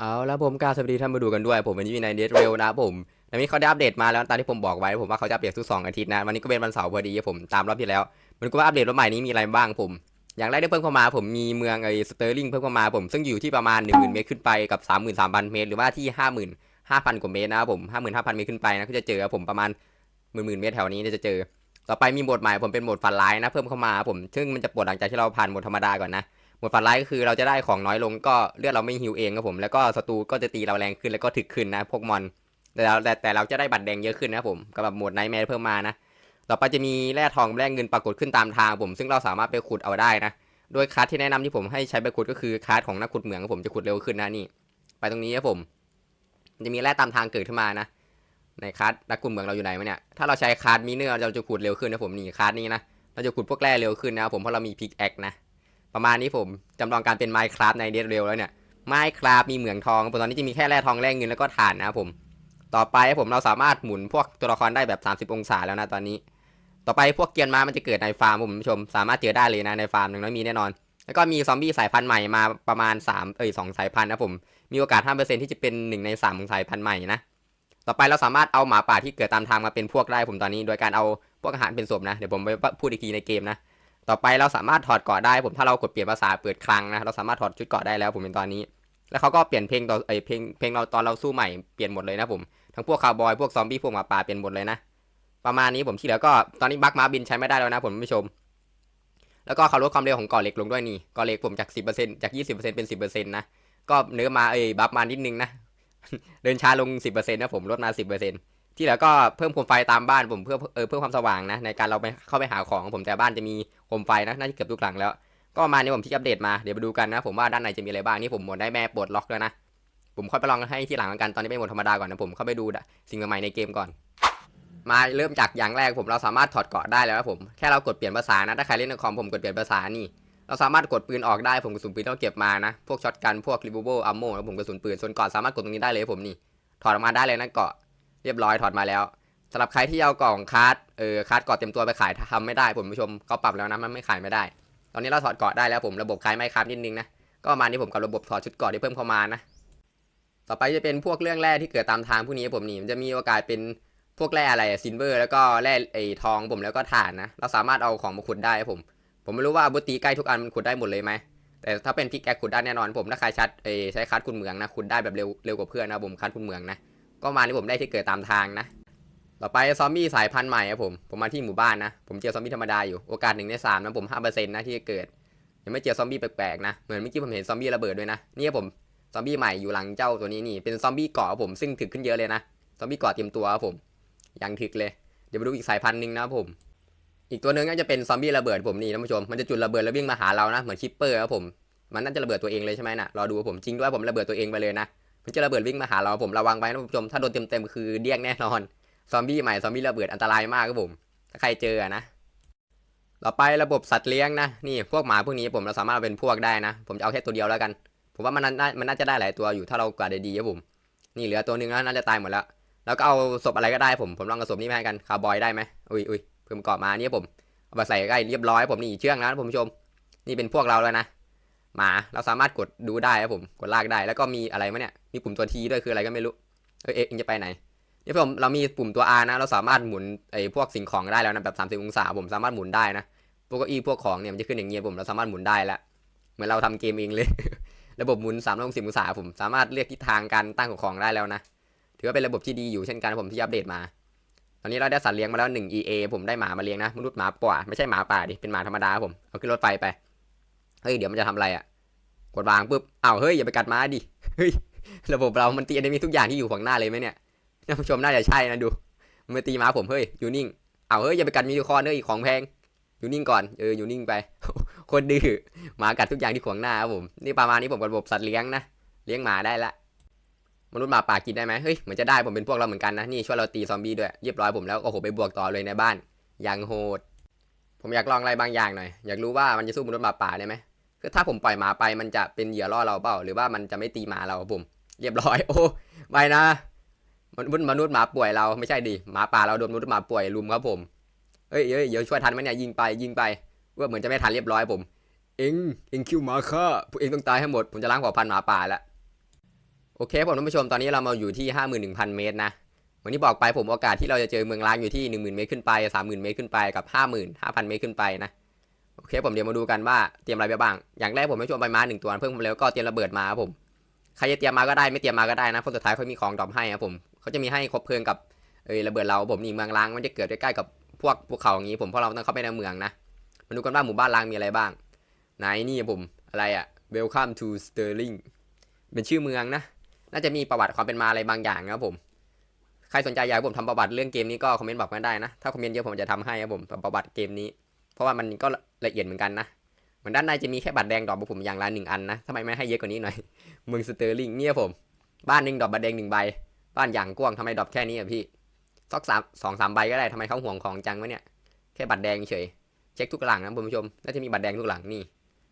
เอาแล้วผมกล้าสวัสดีท่านมาดูกันด้วย ผมเป็นวินัยเดทเรลนะผมอันนี้เขาได้อัปเดตมาแล้วตามที่ผมบอกไว้ผมว่าเขาจะอัปเดตทุกสองอาทิตย์นะวันนี้ก็เป็นวันเสาร์พอดีผมตามรอบที่แล้ว มันก็ว่าอัปเดตรอบใหม่นี้มีอะไรบ้างผม อย่างแรกได้เพิ่มเข้ามา ผมมีเมืองไอ้สเตอร์ลิงเพิ่มเข้ามาผมซึ่งอยู่ที่ประมาณ 1 0,000 เมตรขึ้นไปกับ 33,000 เมตร หรือว่าที่ 55,000 กว่าเมตรนะครับผม 55,000 เมตรขึ้นไปนะก็จะเจอผมประมาณหมื่นเมตรแถวนี้จะเจอ ต่อไปมีโหมดใหม่ผมเป็นโหมดฝันร้ายนะเพิ่มเข้ามาผม ซึ่งมันจะปวดหลังจากที่เราผ่านโหมดธรรมดาก่อนนะ หมดฝันร้ายก็คือเราจะได้ของน้อยลงก็เลือดเราไม่ฮิวเองครับผม แล้วก็ศัตรูก็จะตีเราแรงขึ้นแล้วก็ถึกขึ้นนะพวกมอน แต่เราแต่เราจะได้บัตรแดงเยอะขึ้นนะครับผมกับแบบโหมดไนท์แมร์เพิ่มมานะ ต่อไปจะมีแร่ทองแร่เงินปรากฏขึ้นตามทางผม ซึ่งเราสามารถไปขุดเอาได้นะโดยคัสที่แนะนำที่ผมให้ใช้ไปขุดก็คือคัสของนักขุดเหมืองครับผมจะขุดเร็วขึ้นนะนี่ ไปตรงนี้ครับผม จะมีแร่ตามทางเกิดขึ้นมานะ ในคัสนักขุดเหมืองเราอยู่ไหนวะเนี่ยถ้าเราใช้คัสมีเนื้อเราจะขุดเร็วขึ้นนะผมนี่คัสนี้นะเราจะขุดพวกแร่เร็วขึ้นนะผมเพราะเรามีพิกแอคนะ ประมาณนี้ผมจำลองการเป็นไมค์คราฟในเดเร็วแล้วเนี่ยไมค์คราฟมีเหมืองทองตอนนี้จะมีแค่แร่ทองแร่เงินแล้วก็ถ่านนะครับผม ต่อไปผมเราสามารถหมุนพวกตัวละครได้แบบ 30 องศาแล้วนะตอนนี้ ต่อไปพวกเกียร์ม้ามันจะเกิดในฟาร์มผมผู้ชม สามารถเจอได้เลยนะในฟาร์มหนึ่งน้อยมีแน่นอน แล้วก็มีซอมบี้สายพันธุ์ใหม่มาประมาณ3เอ้ยสองสายพันธุ์นะผม มีโอกาส5%ที่จะเป็น1ใน3ของสายพันธุ์ใหม่นะ ต่อไปเราสามารถเอาหมาป่าที่เกิดตามทางมาเป็นพวกได้ผมตอนนี้ โดยการเอาพวกอาหารเป็นศพนะ เดี๋ยวผมไปพูดอีกทีในเกมนะ ต่อไปเราสามารถถอดเกาะได้ผมถ้าเรากดเปลี่ยนภาษาเปิดคลังนะเราสามารถถอดชุดเกาะได้แล้วผมเป็นตอนนี้ แล้วเขาก็เปลี่ยนเพลงต่อเอเพลงเพลงเราตอนเราสู้ใหม่เปลี่ยนหมดเลยนะผมทั้งพวกคาวบอยพวกซอมบี้พวกหมาป่าเป็นหมดเลยนะประมาณนี้ผมที่เหลือก็ตอนนี้บักมาบินใช้ไม่ได้แล้วนะผมผู้ชม แล้วก็เขาลดความเร็วของเกาะเหล็กลงด้วยนี่เกาะเหล็กผมจาก 10%จาก 20%เป็น 10%นะก็เนื้อมาเอ้ยบัฟมานิดนึงนะเดินช้าลง 10%นะผมลดมา 10% ที่เหลือก็เพิ่มโคมไฟตามบ้านผมเพื่อเออเพิ่มความสว่างนะในการเราไปเข้าไปหาของผมแต่บ้านจะมีโคมไฟนะน่าจะเกือบทุกหลังแล้ว ก็มาณนี้ผมที่อัปเดตมาเดี๋ยวไปดูกันนะ ผมว่าด้านในจะมีอะไรบ้างนี่ผมหมดได้แม่ปลดล็อกแล้วนะผมค่อยไปลองให้ที่หลังกันตอนนี้เป็นโหมดธรรมดาก่อนนะผมเข้าไปดูสิ่งใหม่ในเกมก่อน มาเริ่มจากอย่างแรกผมเราสามารถถอดเกราะได้แล้วนะผมแค่เรากดเปลี่ยนภาษานะถ้าใครเล่นในคอมผมกดเปลี่ยนภาษานี่เราสามารถกดปืนออกได้ผมกระสุนปืนที่เราเก็บมานะ พวกช็อตกันพวกรีบูเบิลอัมโมแล้วผมกระสุนปืนส่วนเกราะสามารถกดตรงนี้ได้เลยผมนี่ถอดออกมาได้เลยนะเกราะ รียบร้อยถอดมาแล้วสำหรับใครที่เอากล่องคาร์ดเออคาร์ดเกราะเต็มตัวไปขายทำไม่ได้ผมผู้ชมเขาปรับแล้วนะมันไม่ขายไม่ได้ ตอนนี้เราถอดเกราะได้แล้วผมระบบคล้ายไมค์ครับนิดนึงนะก็ประมาณนี้ผมกับระบบถอดชุดเกราะที่เพิ่มเข้ามานะต่อไปจะเป็นพวกเรื่องแร่ที่เกิดตามทางพวกนี้ผมนี่มันจะมีโอกาสเป็นพวกแร่อะไรซินเวอร์แล้วก็แร่ไอทองผมแล้วก็ถ่านนะเราสามารถเอาของมาขุดได้ผม ผมไม่รู้ว่าบุตีใกล้ทุกอันมันขุดได้หมดเลยไหมแต่ถ้าเป็นพิกแอคขุดได้แน่นอนผมถ้าใครชัดเอใช้คัดคุณเหมืองนะขุดได้แบบเร็วเร็วกว่าเพื่อนนะผมคัดคุณเหมืองนะ ก็มาที่ผมได้ที่เกิดตามทางนะ ต่อไปซอมบี้สายพันธุ์ใหม่ครับผม ผมมาที่หมู่บ้านนะ ผมเจอซอมบี้ธรรมดาอยู่ โอกาสหนึ่งในสามนะผมห้าเปอร์เซ็นต์นะที่จะเกิด ยังไม่เจอซอมบี้แปลกๆนะ เหมือนเมื่อกี้ผมเห็นซอมบี้ระเบิดด้วยนะ นี่ผมซอมบี้ใหม่อยู่หลังเจ้าตัวนี้นี่ เป็นซอมบี้เกาะครับผมซึ่งถึกขึ้นเยอะเลยนะ ซอมบี้เกาะเตรียมตัวครับผม ยังถึกเลย เดี๋ยวไปดูอีกสายพันธุ์หนึ่งนะผม อีกตัวหนึ่งก็จะเป็นซอมบี้ระเบิดผมนี่ท่านผู้ชม มันจะจุดระเบิดแล้ววิ่งมาหาเรานะ เหมือนคิปเปอร์ครับผม มันน่าจะระเบิดตัวเองเลยใช่ไหมนะรอดูผมจริงด้วยผมระเบิดตัวเองไปเลยนะ มันจะระเบิดวิ่งมาหาเราผมระวังไว้นะท่านผู้ชมถ้าโดนเต็มๆคือเดี้ยงแน่นอนซอมบี้ใหม่ซอมบี้ระเบิดอันตรายมากครับผม ถ้าใครเจออะนะต่อไประบบสัตว์เลี้ยงนะนี่พวกหมาพวกนี้ผมเราสามารถเป็นพวกได้นะ ผมจะเอาแค่ตัวเดียวแล้วกัน ผมว่ามันน่ามันน่าจะได้หลายตัวอยู่ถ้าเรากวาดได้ดีครับผม นี่เหลือตัวนึงแล้วน่าจะตายหมดแล้ว แล้วก็เอาศพอะไรก็ได้ผมผมลองกระศพนี้มาให้กันคาร์บอยได้ไหมอุ้ยอุ้ยเพิ่มเกาะมาเนี่ยผมเอามาใส่ใกล้เรียบร้อยผมนี่เชื่องนะผมผู้ชม นี่เป็นพวกเราแล้วนะ หมาเราสามารถกดดูได้ครับผมกดลากได้ แล้วก็มีอะไรมะเนี่ยมีปุ่มตัวทีด้วยคืออะไรก็ไม่รู้เอยเอ๊ะเอ็งจะไปไหนนี่ผมเรามีปุ่มตัว R นะ เราสามารถหมุนไอ้พวกสิ่งของได้แล้วนะแบบ30องศาผมสามารถหมุนได้นะพวกเก้าอี้พวกของเนี่ยมันจะขึ้นอย่างเงี้ยผมเราสามารถหมุนได้ล้วเหมือนเราทำเกมเองเลย ระบบหมุน3 6 0องศาผมสามารถเลือกทิศทางการตั้งของของได้แล้วนะถือว่าเป็นระบบที่ดีอยู่เช่นกันผมที่อัปเดตมา ตอนนี้เราได้สัตว์เลี้ยงมาแล้ว1 EA ผมได้หมามาเลี้ยงนะมนุษย์หมาป่าไม่ใช่หมาป่าดิเป็นหมาธรรมดาผมเอาขึ้นรถไฟไป เฮ้ยเดี๋ยวมันจะทำอะไรอะ กดวางปุ๊บอ้าวเฮ้ยอย่าไปกัดม้าดิเฮ้ยระบบเรามันตีอนมีทุกอย่างที่อยู่ขวางหน้าเลยไหมเนี่ยท่านผู้ชมน่าจะใช่นะดูมันตีม้าผมเฮ้ยอยู่นิ่งอ้าวเฮ้ยอย่าไปกัดมิวคอนเนอร์อีกของแพงอยู่นิ่งก่อนเอออยู่นิ่งไป คนดื้อหมากัดทุกอย่างที่ขวางหน้าครับผมนี่ประมาณนี้ผมกับระบบสัตว์เลี้ยงนะเลี้ยงหมาได้ละมนุษย์หมาป่ากินได้ไหมเฮ้ยเหมือนจะได้ผมเป็นพวกเราเหมือนกันนะนี่ช่วยเราตีซอมบี้ด้วยเรียบร้อยผมแล้วโอ้โหไปบวกต่อเลยในบ้านยังโหด ผมอยากลองอะไรบางอย่างหน่อย อยากรู้ว่ามันจะสู้มนุษย์หมาป่าได้ไหม คือถ้าผมปล่อยหมาไปมันจะเป็นเหยื่อล่อเราเปล่า หรือว่ามันจะไม่ตีหมาเราผมเรียบร้อย โอ้ไม่นะมนุษย์มนุษย์หมาป่วยเราไม่ใช่ดิหมาป่าเราโดนมนุษย์หมาป่วยลุมครับผมเฮ้ยเฮ้ยเดี๋ยวช่วยทันไหมเนี่ยยิงไปยิงไปว่าเหมือนจะไม่ทันเรียบร้อยผม เอ็งเอ็งคิวหมาฆ่าพวกเอ็งต้องตายให้หมดผมจะล้างเผ่าพันธุ์หมาป่าแล้วโอเคผมท่านผู้ชมตอนนี้เรามาอยู่ที่51,000เมตรนะวันนี้บอกไปผมโอกาสที่เราจะเจอเมืองล้างอยู่ที่10,000เมตรขึ้นไป30,000เมตรขึ้นไปกับ55,000เมตรขึ้นไปนะ โอเคผมเดี๋ยวมาดูกันว่าเตรียมอะไรไปบ้าง อย่างแรกผมไม่ชวนใบไม้หนึ่งตัวเพิ่มมาแล้วก็เตรียมระเบิดมาครับผม ใครจะเตรียมมาก็ได้ไม่เตรียมมาก็ได้นะเพราะสุดท้ายเขามีของดรอปให้ครับผมเขาจะมีให้ครบเพลิงกับเออระเบิดเราผมนี่เมืองล้างมันจะเกิดใกล้ๆกับพวกภูเขาอย่างนี้ผมเพราะเราต้องเข้าไปในเมืองนะมาดูกันว่าหมู่บ้านล้างมีอะไรบ้าง ไหนนี่ผมอะไรอะ Welcome to Sterling เป็นชื่อเมืองนะ น่าจะมีประวัติความเป็นมาอะไรบางอย่างครับผม ใครสนใจอยากให้ผมทำประวัติเรื่องเกมนี้ก็คอมเมนต์บอกมาได้นะ ถ้าคอมเมนต์เยอะผมจะทำให้ครับผมประวัติเกมนี้ เพราะว่ามันก็ละเอียดเหมือนกันนะเหมือนด้านในจะมีแค่บัตรแดงดอกผมอย่างละหนึ่งอันนะทำไมไม่ให้เยอะกว่านี้หน่อยเมืองสเตอร์ลิงเนี่ยผม บ้านหนึ่งดอกบัตรแดงหนึ่งใบ บ้านอย่างกว้างทำไมดอกแค่นี้อะพี่สักสามสองสามใบก็ได้ทำไมเขาห่วงของจังวะเนี่ยแค่บัตรแดงเฉยเช็คทุกหลังนะคุณผู้ชมน่าจะมีบัตรแดงทุกหลังนี่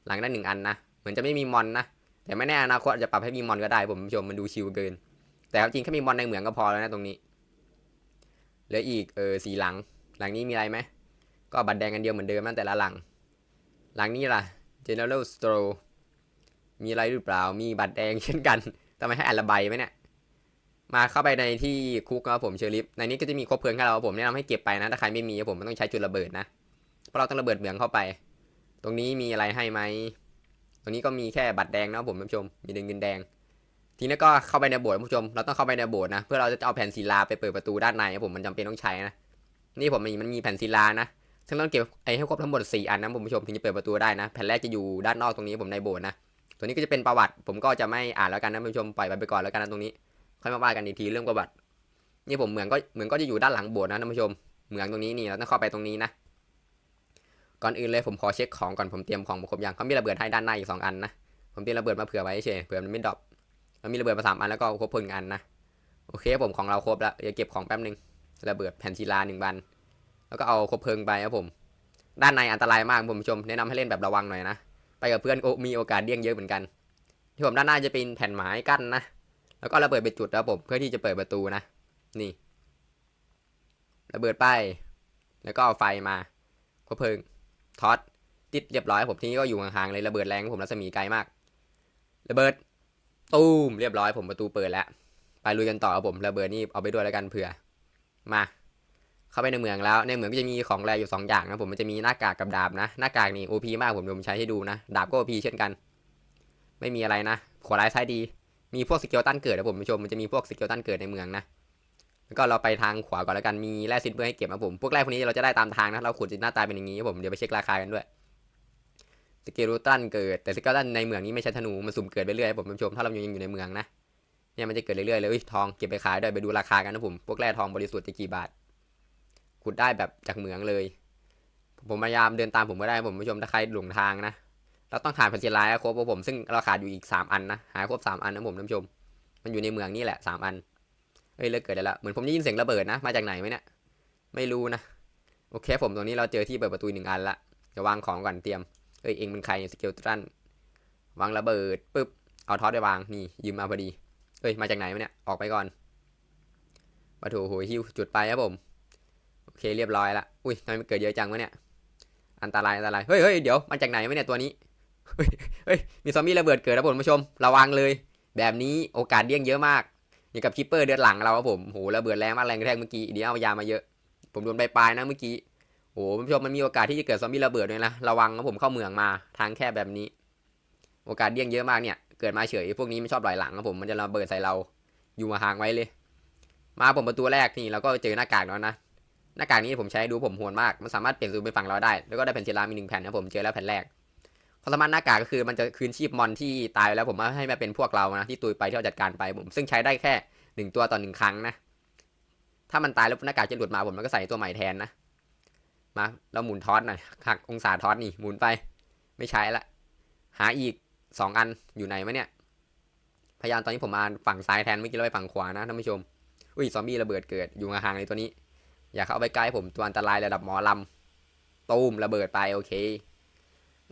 หลังได้หนึ่งอันนะเหมือนจะไม่มีมอนนะแต่ไม่แน่อนาคตจะปรับให้มีมอนก็ได้ผมผู้ชมมันดูชิลเกิน แต่จริงแค่มีมอนในเหมืองก็พอแล้วนะตรงนี้เหลืออีกเออสีหลัง หลังนี้มีอะไรไหม ก็บัตรแดงกันเดียวเหมือนเดิมแต่ละหลัง หลังนี้ล่ะ General Store มีอะไรหรือเปล่า มีบัตรแดงเช่นกันทำไมให้อันละใบไหมเนี่ย มาเข้าไปในที่คุกครับผมเชอริฟในนี้ก็จะมีครบเพลิงให้เราผมแนะนำให้เก็บไปนะ ถ้าใครไม่มีผมมันต้องใช้จุดระเบิดนะ เพราะเราต้องระเบิดเหมืองเข้าไป ตรงนี้มีอะไรให้ไหม ตรงนี้ก็มีแค่บัตรแดงนะครับผมท่านผู้ชม มีเงินแดง ทีนี้ก็เข้าไปในโบสถ์ท่านผู้ชม เราต้องเข้าไปในโบสถ์นะ เพื่อเราจะเอาแผ่นศิลาไปเปิดประตูด้านในครับผมมันจำเป็นต้องใช้นะ นี่ผมมีมันมีแผ่นศิลานะ ซึ่งต้องเก็บไอ้ให้ครบทั้งหมด 4 อันนะผมผู้ชมถึงจะเปิดประตูได้นะ แผ่นแรกจะอยู่ด้านนอกตรงนี้ผมในโบสถ์นะ ตัวนี้ก็จะเป็นประวัติ ผมก็จะไม่อ่านแล้วกันนะท่านผู้ชมปล่อยไปไปก่อนแล้วกันนะตรงนี้ ค่อยมาว่ากันอีกทีเรื่องประวัติ นี่ผมเหมือนก็เหมือนก็จะอยู่ด้านหลังโบสถ์นะท่านผู้ชม เหมืองตรงนี้นี่เราต้องเข้าไปตรงนี้นะ ก่อนอื่นเลยผมขอเช็คของก่อนผมเตรียมของครบอย่างเขามีระเบิดให้ด้านในอีกสองอันนะ ผมเตรียมระเบิดมาเผื่อไว้เฉยเผื่อมันไม่ดรอปเรามีระเบิดมาสามอันแล้วก็ครบเพลิงอันนะ โอเคผมของเราครบแล้วเดี๋ยวเก็บของแป๊บนึงระเบิดแผ่นศิลาหนึ่งบัน แล้วก็เอาคบเพลิงไปครับผม ด้านในอันตรายมากผมผู้ชม แนะนำให้เล่นแบบระวังหน่อยนะ ไปกับเพื่อนก็มีโอกาสเดี้ยงเยอะเหมือนกัน ที่ผมด้านหน้าจะเป็นแผ่นไม้กั้นนะ แล้วก็ระเบิดไปจุดแล้วผม เพื่อที่จะเปิดประตูนะ นี่ ระเบิดไป แล้วก็เอาไฟมาคบเพลิง ทอดติดเรียบร้อยผมที่นี้ก็อยู่ห่างๆเลยระเบิดแรงผมรัศมีไกลมาก ระเบิด ตูมเรียบร้อยผมประตูเปิดแล้ว ไปลุยกันต่อครับผม ระเบิดนี่เอาไปด้วยแล้วกันเผื่อ มา เข้าไปในเมืองแล้ว ในเมืองก็จะมีของแรอยู่สองอย่างนะผมมันจะมีหน้ากากกับดาบนะ หน้ากากนี่โอพีมากผมเดี๋ยวผมใช้ให้ดูนะ ดาบก็โอพีเช่นกัน ไม่มีอะไรนะขวาร้ายซ้ายดี มีพวกสเกลตันเกิดนะผมผู้ชม มันจะมีพวกสเกลตันเกิดในเมืองนะ แล้วก็เราไปทางขวาก่อนแล้วกัน มีแร่ซิดเบอร์ให้เก็บนะผม พวกแร่พวกนี้เราจะได้ตามทางนะ เราขุดจนหน้าตาเป็นอย่างนี้ผม เดี๋ยวไปเช็คราคากันด้วยสเกลูตันเกิด แต่สเกลูตันในเมืองนี้ไม่ใช่ธนู มันสุ่มเกิดไปเรื่อยผมผู้ชม ถ้าเรายังอยู่ในเมืองนะเนี่ยมันจะเกิดเรื่อยๆเลยทองเก็บไปขายด้วยไปดูราคากันนะผม พวกแร่ทองบริสุทธิ์จะกี่บาท ขุดได้แบบจากเหมืองเลย ผมพยายามเดินตามผมก็ได้ผมผู้ชมถ้าใครหลงทางนะเราต้องหาแผ่นศิลาให้ครบผมซึ่งเราขาดอยู่อีกสามอันนะหาครบสามอันนะผมท่านผู้ชม มันอยู่ในเมืองนี่แหละสามอันเอ้ยเลิกเกิดได้ละเหมือนผมได้ยินเสียงระเบิดนะมาจากไหนไหมเนี่ยไม่รู้นะโอเคผมตรงนี้เราเจอที่เปิดประตูหนึ่งอันละจะวางของก่อนเตรียมเอ้ยเองเป็นใครสเกลตันวางระเบิดปุ๊บเอาท็อตไปวางนี่ยืมมาพอดีเอ้ยมาจากไหนวะเนี่ยออกไปก่อนปะโถโหหิวจุดไปครับผม โอเคเรียบร้อยละอุ้ยทำไมมันเกิดเยอะจังวะเนี่ย อันตรายอันตราย เฮ้ยเฮ้ยเดี๋ยวมาจากไหนวะเนี่ยตัวนี้ เฮ้ยเฮ้ยมีซอมบี้ระเบิดเกิดแล้วผมผู้ชม ระวังเลย แบบนี้โอกาสเดี้ยงเยอะมาก อย่างกับคิปเปอร์เดือดหลังเราครับผมโหระเบิดแรงมากแรงกระแทกเมื่อกี้เดี๋ยวเอายามาเยอะ ผมโดนใบปลายนะเมื่อกี้โอ้โหผู้ชมมันมีโอกาสที่จะเกิดซอมบี้ระเบิดด้วยนะ ระวังนะผมเข้าเมืองมาทางแคบแบบนี้ โอกาสเดี้ยงเยอะมากเนี่ย เกิดมาเฉยพวกนี้ไม่ชอบลอยหลังนะผมมันจะระเบิดใส่เราอยู่มาห่างไว้เลย มาผมประตูแรกนี่เราก็เจอหน้ากากแล้วนะ หน้ากากนี้ผมใช้ดูผมโหดมาก มันสามารถเปลี่ยนซูมไปฝั่งเราได้ แล้วก็ได้แผ่นเชลามีหนึ่งแผ่นนะผมเจอแล้วแผ่นแรกความสามารถหน้ากากก็คือมันจะคืนชีพมอนที่ตายไปแล้วผมว่าให้มาเป็นพวกเรานะที่ตุยไปที่เราจัดการไปผม ซึ่งใช้ได้แค่หนึ่งตัวต่อหนึ่งครั้งนะ ถ้ามันตายแล้วหน้ากากจะหลุดมาผมมันก็ใส่ตัวใหม่แทนนะ มา เราหมุนทอสหน่อยหักองศาทอสนี่หมุนไป ไม่ใช้ละ หาอีกสองอันอยู่ไหนวะเนี่ย พยายามตอนนี้ผมมาฝั่งซ้ายแทนเมื่อกี้เราไปฝั่งขวานะท่านผู้ชม อุ้ยซอมบี้ระเบิดเกิดอยู่ห่างๆเลยตัวนี้ อย่าเข้าไปใกล้ผมตัวอันตรายระดับหมอลำตูมระเบิดไปโอเค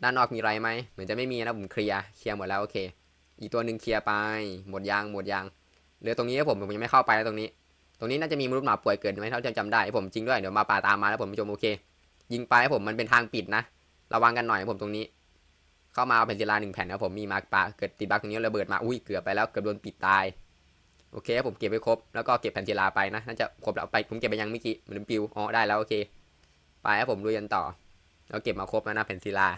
ด้านนอกมีอะไรไหมเหมือนจะไม่มีนะผมเคลียร์เคลียร์หมดแล้วโอเค อีกตัวหนึ่งเคลียร์ไป หมดยางหมดยางเหลือตรงนี้ผมผมยังไม่เข้าไปแล้วตรงนี้ ตรงนี้น่าจะมีมนุษย์หมาป่วยเกิดไหมเท่าที่จำได้ผมจริงด้วยเดี๋ยวมาป่าตามมาแล้วผมผู้ชมโอเค ยิงไปให้ผมมันเป็นทางปิดนะ ระวังกันหน่อยผมตรงนี้ เข้ามาเอาแผ่นศิลาหนึ่งแผ่นนะผมมีมาร์กปลาเกิดติดบั๊กตรงนี้ระเบิดมาอุ้ยเกือบไปแล้วเกือบโดนปิดตาย โอเคผมเก็บไปครบแล้วก็เก็บแผ่นศิลาไปนะน่าจะครบแล้วไปผมเก็บไปยังเมื่อกี้มันปิวอ๋อได้แล้วโอเคไปครับผมลุยกันต่อ เราเก็บมาครบแล้วนะแผ่นศิลา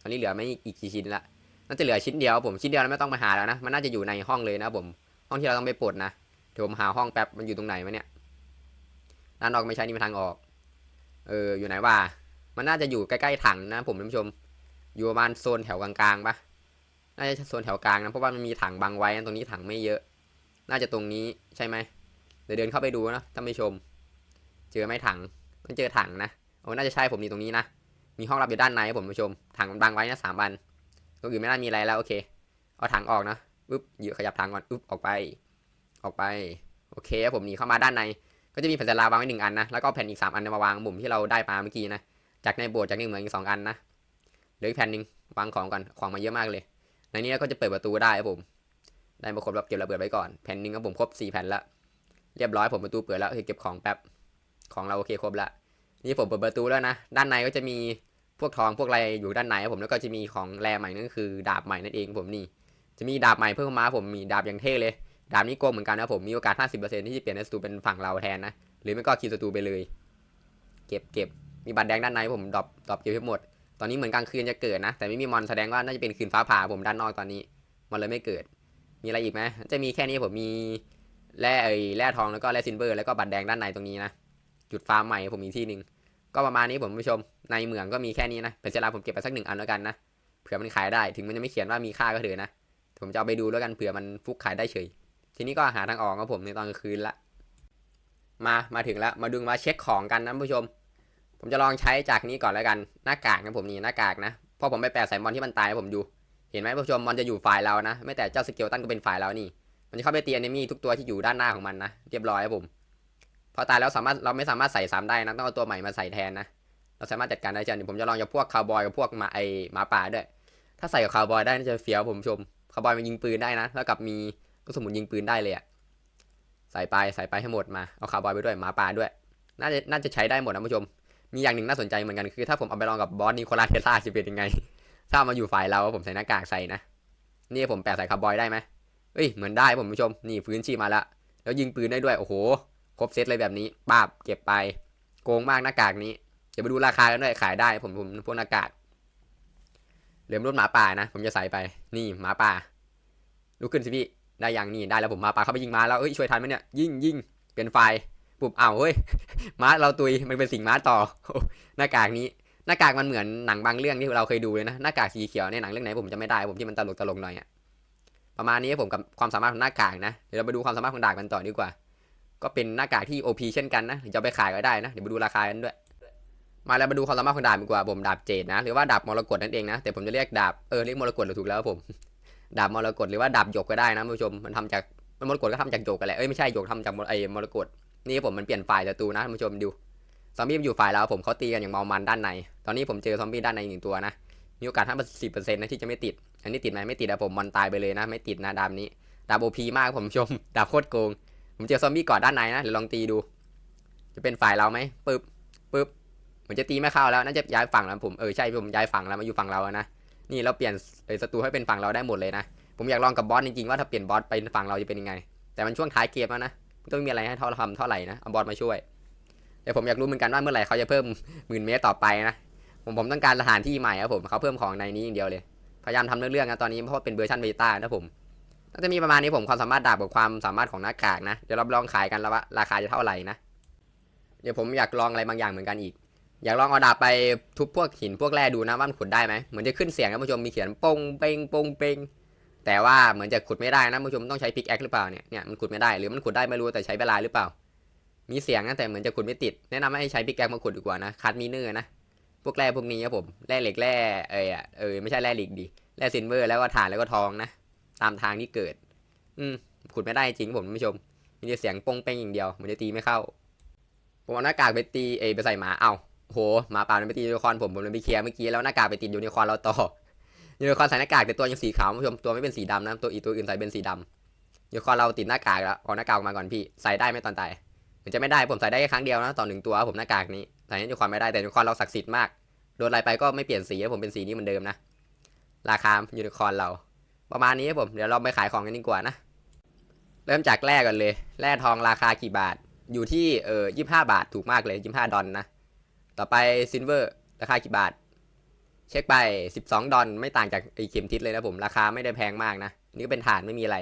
ตอนนี้เหลือไม่อีกกี่ชิ้นละน่าจะเหลือชิ้นเดียวผมชิ้นเดียวแล้วไม่ต้องไปหาแล้วนะมันน่าจะอยู่ในห้องเลยนะผมห้องที่เราต้องไปปลดนะเดี๋ยวผมหาห้องแป๊บมันอยู่ตรงไหนวะเนี่ยด้านนอกไม่ใช่นี่มันทางออก เอออยู่ไหนวะมันน่าจะอยู่ใกล้ๆถังนะ ผมท่านผู้ชม อยู่ประมาณโซนแถวกลางๆปะน่าจะโซนแถวกลางนะเพราะว่ามันมีถังบังไว้ตรงนี้ถังไม่เยอะ น่าจะตรงนี้ใช่ไหมเดี๋ยวเดินเข้าไปดูนะท่านผู้ชม เจอไหมถังมันเจอถังนะโอ้น่าจะใช่ผมนี่ตรงนี้นะมีห้องรับอยู่ด้านในครับผมผู้ชม ถังมันบังไว้นะสามอันตรงอื่นไม่น่ามีอะไรแล้วโอเคเอาถังออกนะปึ๊บเยือขยับถังก่อนปึ๊บออกไป ออกไปโอเคครับผมหนีเข้ามาด้านในก็จะมีแผ่นศิลาวางไว้หนึ่งอันนะแล้วก็แผ่นอีกสามอันมาวางมุมที่เราได้มาเมื่อกี้นะจากในโบสถ์จากในเหมืองอีกสองอันนะเหลืออีกแผ่นหนึ่งวางของก่อนของมาเยอะมากเลย ในนี้ก็จะเปิดประตูได้ครับผม ได้มาครบแล้วเก็บระเบิดไว้ก่อนแผ่นหนึ่งครับผมครบสี่แผ่นละเรียบร้อยผมประตูเปิดแล้วโอเก็บของแป๊บของเราโอเคครบละนี่ผมเปิดประตูแล้วนะ ด้านในก็จะมีพวกทองพวกอะไรอยู่ด้านในครับผมแล้วก็จะมีของแรใหม่นั่นคือ ดาบใหม่นั่นเองผมนี่ จะมีดาบใหม่เพิ่มมาผมมีดาบอย่างเท่เลย ดาบนี้โกงเหมือนกันนะผมมีโอกาส 50%ที่จะเปลี่ยนในศัตรูเป็นฝั่งเราแทนนะหรือไม่ก็คิวศัตรูไปเลย เก็บเก็บมีบัตรแดงด้านในผมดรอปดรอปเก็บให้หมด ตอนนี้เหมือนกลางคืนจะเกิดนะ แต่ไม่มีมอนแสดงว่าน่าจะเป็นคืนฟ้าผ่าผมด้านนอกตอนนี้ มันเลยไม่เกิด มีอะไรอีกไหมจะมีแค่นี้ผมมีแร่เอยแร่ทองแล้วก็แร่ซิลเวอร์แล้วก็บัตรแดงด้านในตรงนี้นะจุดฟาร์มใหม่ผมมีที่หนึ่งก็ประมาณนี้ผมผู้ชมในเหมืองก็มีแค่นี้นะเป็นเวลาผมเก็บไปสักหนึ่งอันแล้วกันนะเผื่อมันขายได้ถึงมันจะไม่เขียนว่ามีค่าก็เถอะนะผมจะเอาไปดูแล้วกันเผื่อมันฟุกขายได้เฉย ทีนี้ก็หาทางออกครับผมในตอนกลางคืนละมามาถึงแล้วมาดูมาเช็คของกันนะผู้ชม ผมจะลองใช้จากนี้ก่อนแล้วกันหน้ากากนะผมนี่หน้ากากนะพอผมไปแปะใส่มอนที่มันตายผมดู เห็นไหมผู้ชมมอนจะอยู่ฝ่ายเรานะไม่แต่เจ้าสเกลตันก็เป็นฝ่ายเรานี่ มันจะเข้าไปตีอนิมี่ทุกตัวที่อยู่ด้านหน้าของมันนะเรียบร้อยครับผมพอตายแล้วสามารถเราไม่สามารถใส่ซ้ำได้นะต้องเอาตัวใหม่มาใส่แทนนะเราสามารถจัดการได้เช่นเดียวผมจะลองกับพวกคาวบอยกับพวกหมาไอหมาป่าด้วย ถ้าใส่กับคาวบอยได้น่าจะเฟี้ยวผมชมคาวบอยมันยิงปืนได้นะ แล้วกับมีลูกสมุนยิงปืนได้เลยอะใส่ไปใส่ไปให้หมดมาเอาคาวบอยไปด้วยหมาป่าด้วย น่าจะน่าจะใช้ได้หมดนะผู้ชม มีอย่างหนึ่งน่าสนใจเหมือนกันคือ ถ้าผมเอาไปลองกับบอสนิโคลัสเทสลาจะเป็นยังไง ถ้ามาอยู่ฝ่ายเราผมใส่หน้ากากใส่นะ นี่ผมแปะใส่คาวบอยได้ไหมเอ้ย เหมือนได้ผมผู้ชม นี่ฟื้นชีมาแล้วแล้วยิงปืนได้ด้วย โอ้โห ครบเซตเลยแบบนี้ปาบเก็บไป โกงมากหน้ากากนี้ เดี๋ยวไปดูราคากันด้วย ขายได้ ผมผมพวกหน้ากาก เหลือมรุ่นหมาป่านะ ผมจะใส่ไป นี่หมาป่า ลุกขึ้นสิพี่ ได้อย่างนี่ได้แล้วผมมาป่าเข้าไปยิงมาแล้ว เอ้ย ช่วยทันไหมเนี่ย ยิงยิงเปลี่ยนไฟปุบอ้าวเฮ้ย ม้าเราตุย มันเป็นสิ่งม้าต่อ หน้ากากนี้ หน้ากากมันเหมือนหนังบางเรื่องที่เราเคยดูเลยนะหน้ากากสีเขียวในหนังเรื่องไหนผมจะไม่ได้ผมที่มันตลกตลกหน่อยอะประมาณนี้ผมกับความสามารถของหน้ากากนะเดี๋ยวเราไปดูความสามารถของดาบกันต่อดีกว่า ก็เป็นหน้ากากที่ OP เช่นกันนะจะไปขายก็ได้นะเดี๋ยวมาดูราคากันด้วย มาแล้วมาดูความสามารถของดาบดีกว่าผมดาบเจดนะหรือว่าดาบมรกตนั่นเองนะแต่ผมจะเรียกดาบเออเรียกมรกตหรือถูกแล้วผมดาบมรกตหรือว่าดาบหยกก็ได้นะผู้ชมมันทำจากมรกตก็ทำจากหยกกันแหละเอ้ยไม่ใช่หยกทำจากมรไอ้มรกตนี่ผมมันเปลี่ยนฝ่ายศัตรูนะท่านผู้ชมดู ซอมบี้มันอยู่ฝ่ายเราผมเขาตีกันอย่างเมามันด้านใน ตอนนี้ผมเจอซอมบี้ด้านในหนึ่งตัวนะ มีโอกาสห้าสิบเปอร์เซ็นต์นะที่จะไม่ติด อันนี้ติดไหมไม่ติดอะผมมันตายไปเลยนะ ไม่ติดนะดาบนี้ ดาบโอพีมากผมชม ดาบโคตรโกง ผมเจอซอมบี้ก่อนด้านในนะเดี๋ยวลองตีดู จะเป็นฝ่ายเราไหมปึ๊บปึ๊บเหมือนจะตีไม่เข้าแล้ว น่าจะย้ายฝั่งแล้วผม เออใช่ผมย้ายฝั่งแล้วมาอยู่ฝั่งเราอะนะ นี่เราเปลี่ยนเอ่อศัตรูให้เป็นฝั่งเราได้หมดเลยนะ ผมอยากลองกับบอสจริงๆว่าถ้าเปลี่ยนบอสไปฝั่งเราจะเป็นยังไง แต่มันช่วงท้ายเกมแล้วนะไม่ต้องมีอะไรให้ท่าทำเท่าไหร่นะเอาบอสมาช่วย แต่ผมอยากรู้เหมือนกันว่าเมื่อไหร่เขาจะเพิ่มหมื่นเมตรต่อไปนะผมผมต้องการสถานที่ใหม่ครับผมเขาเพิ่มของในนี้อย่างเดียวเลย พยายามทำเรื่องๆนะตอนนี้เพราะว่าเป็นเวอร์ชันเบต้านะผมน่าจะมีประมาณนี้ผมความสามารถดาบกับความสามารถของหน้ากากนะเดี๋ยวเราลองขายกันแล้วว่าราคาจะเท่าไหร่นะเดี๋ยวผมอยากลองอะไรบางอย่างเหมือนกันอีก อยากลองเอาดาบไปทุบพวกหินพวกแร่ดูนะว่ามันขุดได้ไหมเหมือนจะขึ้นเสียงนะผู้ชมมีเขียนปงเปงปงเปงแต่ว่าเหมือนจะขุดไม่ได้นะผู้ชมต้องใช้พิกแอคหรือเปล่าเนี่ยเนี่ยมันขุดไม่ได้หรือมันขุดได้ไม่รู้แต่ใช้เวลาหรือเปล่า มีเสียงนะแต่เหมือนจะขุดไม่ติด แนะนำให้ใช้พิกแอคมาขุดดีกว่านะคัดมีเนอร์นะพวกแร่พวกนี้ครับผมแร่เหล็กแร่เออเออไม่ใช่แร่เหล็กดีแร่ซิลเวอร์แล้วก็ถ่านแล้วก็ทองนะตามทางที่เกิด อืมขุดไม่ได้จริงผมท่านผู้ชม มีแต่เสียงปงเป้งอย่างเดียวมันจะตีไม่เข้า ผมเอาหน้ากากไปตีเอไปใส่หมาเอ้าโหหมาป่ามันไปตียูนิคอนผมผมเลยไปเคลียร์เมื่อกี้แล้วหน้ากากไปติดยูนิคอนเราต่อยูนิคอนใส่หน้ากากแต่ตัวยังสีขาวคุณผู้ชมตัวไม่เป็นสีดำนะตัวอีตัวอื่นใส่เป็นสีดำยูนิคอนเราติดหน้ากากแล้วเอาหน้ากากออกมาก่อนพี่ใส่ได้ไหมตอนตาย มันจะไม่ได้ผมใส่ได้แค่ครั้งเดียวนะต่อหนึ่งตัวผมหน้ากากนี้ใส่ให้ยูคอนไม่ได้แต่ยูคอนเราศักดิ์สิทธิ์มากโดนอะไรไปก็ไม่เปลี่ยนสีผมเป็นสีนี้เหมือนเดิมนะราคายูนิคอนเรา ประมาณนี้ครับผมเดี๋ยวเราไปขายของกันดีกว่านะ เริ่มจากแร่ก่อนเลยแร่ทองราคากี่บาท อยู่ที่เออยี่ห้าบาทถูกมากเลยยี่ห้าดอลนะ ต่อไปซินเวอร์ราคากี่บาท เช็คไป 12 ดอลไม่ต่างจากไอเข็มทิศเลยนะผมราคาไม่ได้แพงมากนะนี่ก็เป็นฐานไม่มีอะไร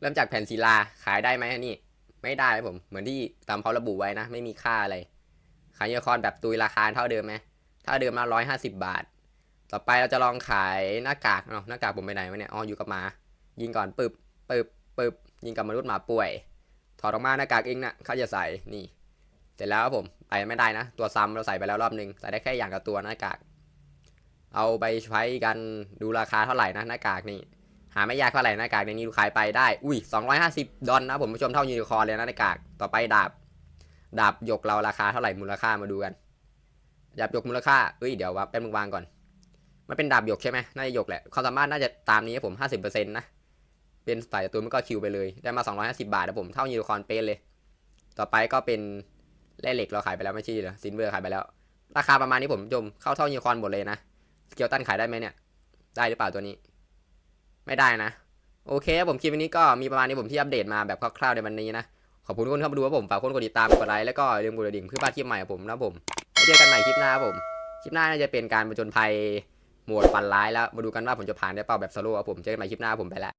เริ่มจากแผ่นศิลาขายได้ไหมนี่ ไม่ได้ครับผม เหมือนที่ตามเขาระบุไว้นะ ไม่มีค่าอะไร ขายยูนิคอร์นแบบตุยราคาเท่าเดิมไหมเท่าเดิมละร้อยห้าสิบบาท ต่อไปเราจะลองขายหน้ากากเนาะหน้ากากผมไปไหนวะเนี่ยอ๋ออยู่กับหมา ยิงก่อนปึบปึบปึบยิงกับมนุษย์หมาป่วย ถอดออกมาหน้ากากเองนะเขาจะใส่นี่ เสร็จแล้วครับผมไปไม่ได้นะ ตัวซ้ำเราใส่ไปแล้วรอบนึงใส่ได้แค่อย่างกับตัวหน้ากาก เอาไปใช้กันดูราคาเท่าไหร่นะหน้ากากนี่าไม่ยากเท่าไหร่หน้ากากในนี้ดูขายไปได้ อุ้ย 250 ดอลนะผมผู้ชมเท่ายูนิคอร์เลยนะหน้ากาก ต่อไปดาบ ดาบหยกเราราคาเท่าไหร่มูลค่ามาดูกัน ดาบหยกมูลค่าเอ้ย เดี๋ยวว่าแป๊บนึงวางก่อน มันเป็นดาบหยกใช่ไหมน่าจะหยกแหละ ความสามารถน่าจะตามนี้ครับผม 50%นะ เป็นฝ่ายตัวมันก็คิวไปเลย ได้มา 250 บาทนะผม เท่ายูนิคอร์เป๊ะเลย ต่อไปก็เป็นแร่เหล็กเราขายไปแล้วไม่ใช่เหรอซินเวอร์ขายไปแล้ว ราคาประมาณนี้ผมชมเข้าเท่ายูนิคอร์หมดเลยนะ เกลตันขายได้ไหมเนี่ย ได้หรือเปล่าตัวนี้ ไม่ได้นะ โอเคผมคลิปวันนี้ก็มีประมาณนี้ผมที่อัปเดตมาแบบคร่าวๆในวันนี้นะ ขอบคุณทุกคนที่เข้ามาดูครับผมฝากคนกดติดตามกดไลค์แล้วก็อย่าลืมกดกระดิ่งเพื่อพลาดคลิปใหม่ของผมนะผมไว้เจอกันใหม่คลิปหน้าผมคลิปหน้าน่าจะเป็นการประจนภัยหมวดฟันร้ายแล้วมาดูกันว่าผมจะผ่านได้เปล่าแบบสโลว์ครับผมเจอกันใหม่คลิปหน้าผมไปแล้ว